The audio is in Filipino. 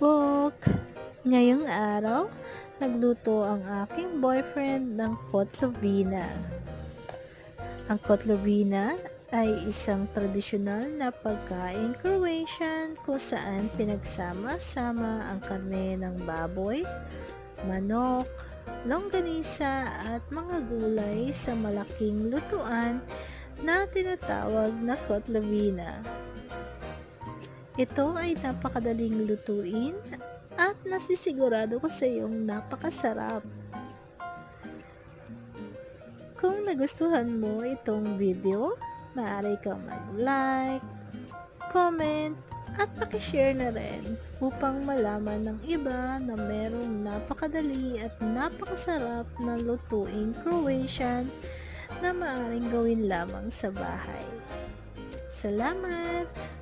Facebook. Ngayong araw, nagluto ang aking boyfriend ng kotlovina. Ang kotlovina ay isang tradisyonal na pagkain Croatian kung saan pinagsama-sama ang karne ng baboy, manok, longganisa at mga gulay sa malaking lutuan na tinatawag na kotlovina. Ito ay napakadaling lutuin at nasisigurado ko sa iyong napakasarap. Kung nagustuhan mo itong video, maaari kang mag-like, comment, at pakishare na rin upang malaman ng iba na merong napakadali at napakasarap na lutuing Croatian na maaaring gawin lamang sa bahay. Salamat!